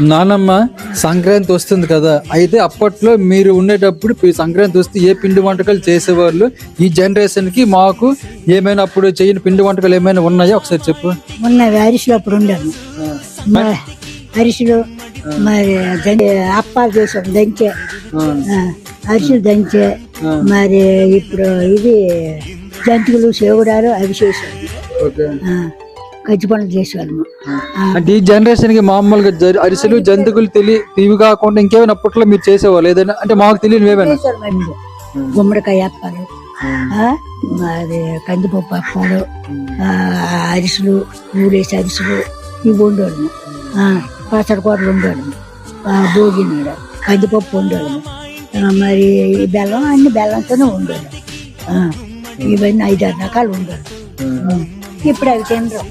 నానమ్మ సంక్రాంతి వస్తుంది కదా. అయితే అప్పట్లో మీరు ఉండేటప్పుడు సంక్రాంతి వస్తే ఏ పిండి వంటకాలు చేసేవాళ్ళు? ఈ జనరేషన్కి మాకు ఏమైనా అప్పుడు చేయని పిండి వంటకాలు ఏమైనా ఉన్నాయా? ఒకసారి చెప్పు. ఉన్నవి అరిసెలు అప్పుడు ఉండాను అరిసెలు మరి దంచే అప్పాలు చేసాం దంచే. అరిసెలు దంచే. మరి ఇప్పుడు ఇది జంతికలు సేవడాలు అవి ఓకే. గజ్జి పనులు చేసేవాళ్ళము అంటే ఈ జనరేషన్కి మామూలుగా అరిసెలు జంతుకులు తెలియ ఇవి కాకుండా ఇంకేమైనా అప్పట్లో మీరు చేసేవాళ్ళు? ఏదైనా అంటే మాకు ఏమైనా మీరు. గుమ్మడికాయ అప్పాలు ఆ, మరి కందిపప్పు అప్పాలు అరిసెలు ఊరేసి అరిసెలు ఇవి ఉండేవాళ్ళము పచ్చడికూరలు ఉండేవాళ్ళము భోగి నీడ కందిపప్పు ఉండేవాళ్ళము ఆ, మరి ఈ బెల్లం అన్ని బెల్లంతోనే ఉండేవాళ్ళం ఇవన్నీ ఐదారు రకాలు ఉండేవి ఇప్పుడు అవి తినరు.